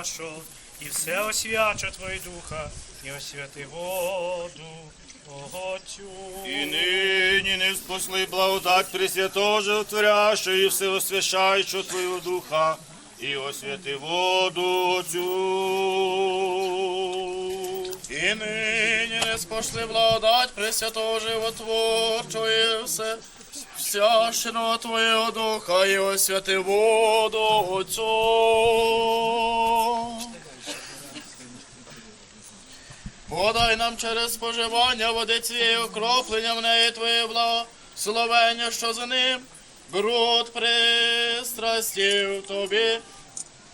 нашого, і все освяча Твої духа, і освяти воду. И ныне не спасли благодать Пресвятого Животворящего и всеосвящающего Твоего Духа, и освяти воду Отцю. І нині не спошли благодать Пресвятого Животворчого і все всященого Твоєго Духа і освяти воду Отцю. Подай нам через споживання води цієї окроплення в неї Твоє благословення, що за ним бруд пристрастів Тобі.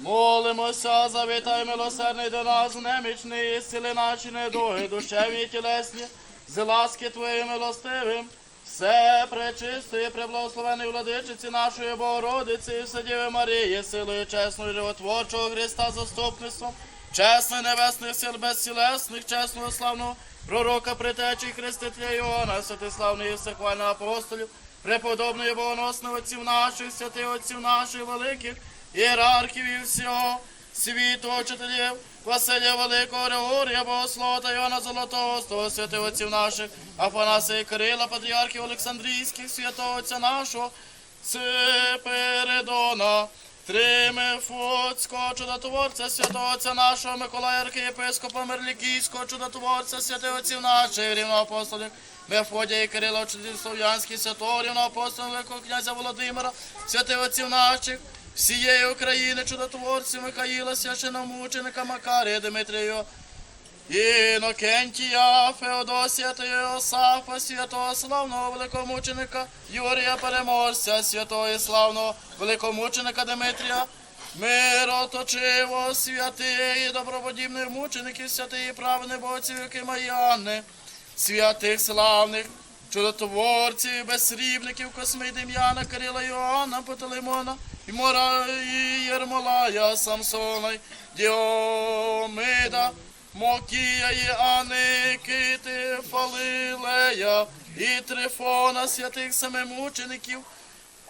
Молимося, завітай милосердний до нас, немічний, сили наші недуги, душевні і тілесні, з ласки Твоєї милостивим. Все пречистої, преблагословеної владичиці нашої Богородиці, Вседіви Марії, силою чесної животворчого Христа заступництвом, чесних небесних сил безцілесних, чесного славного пророка притечі Хрестителя Іоанна, святиславної і всехвального апостолів, преподобної богоносних отців наших, святих отців наших великих, ієрархів і всього світу учителів, Василія Великого, Григорія, Богослова та Йоанна Золотого, того святих отців наших, Афанасія Кирила, патріархів Олександрійських, святого отця нашого, Сипередона, Тримефоцького чудотворця, святого отця нашого, Миколая архієпископа Мерлікійського чудотворця, святих отців наших, рівноапостолів, Мефодія і Кирила, учителів Слов'янських, святого рівноапостола Великого князя Володимира, святих отців наших, всієї України, чудотворців Михаїла, священомученика Макарія, Дмитрія, Інокентія, Феодосія та Йосафа, святого славного великомученика Юрія Переможця, святого і славного великомученика Дмитрія, мироточиво, святих і доброподібних мучеників, святих і праведних богоців, які Маріанни, святих славних чудотворців, безсрібників, Косми, Дем'яна, Кирила, Йоанна, Пантелеймона, і Мора, і Єрмолая, Самсона, й Діомида, Мокія і Аникити, Фалилея, і Трифона, святих семимучеників,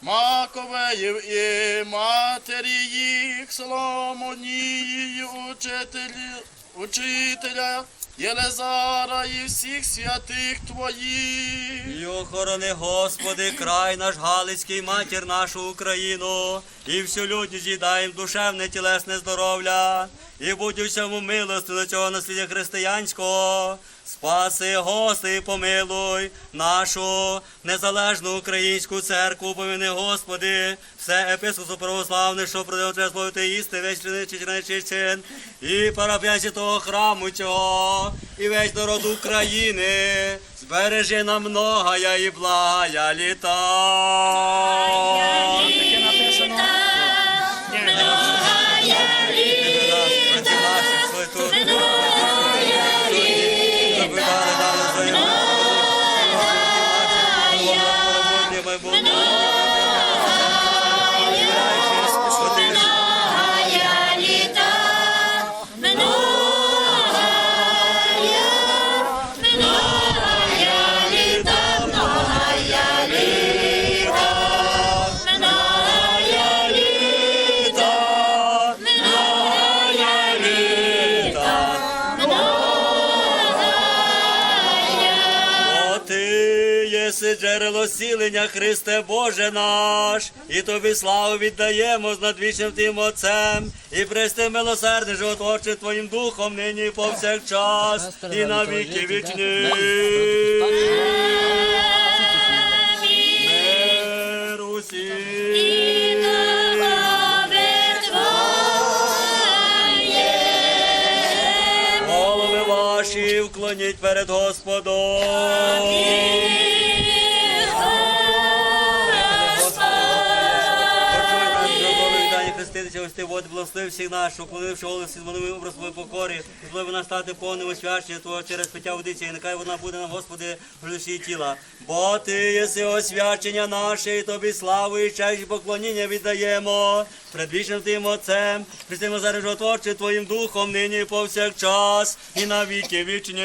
Маковеїв і матері їх, Соломонії, учителі, учителя, Єлезара і всіх святих твоїх. І охорони, Господи, край наш Галицький, матір нашу Україну, і всю людність з'їдаєм душевне тілесне здоров'я, і будь у всьому милости до цього наслідя християнського. Спаси, Господи, помилуй нашу незалежну українську церкву, помини, Господи, все епископство православне, що продовжує славити істи, весь чиничий чин, і парафіянці того храму цього, і весь народ України, збережи нам многая і благая літа. Єси джерело сілення, Христе Боже наш, і тобі славу віддаємо з надвічним тим Отцем, і прести милосердне животворче Твоїм Духом нині і повсякчас, і на віки вічні. Голови ваші вклоніть перед Господом. Хреститися, ось ти води благослови всіх наших, уклонивши голос із молими образ своєї покорі, злоби нас стати повним освячення Твого через пиття водиці, і нехай вона буде нам, Господи, в душі тіла. Бо Ти єси освячення наше, і Тобі славу і честь і поклоніння віддаємо. Пред вічним Тим Отцем, Христимо зараз животворче Твоїм Духом, нині повсякчас, і на віки вічні.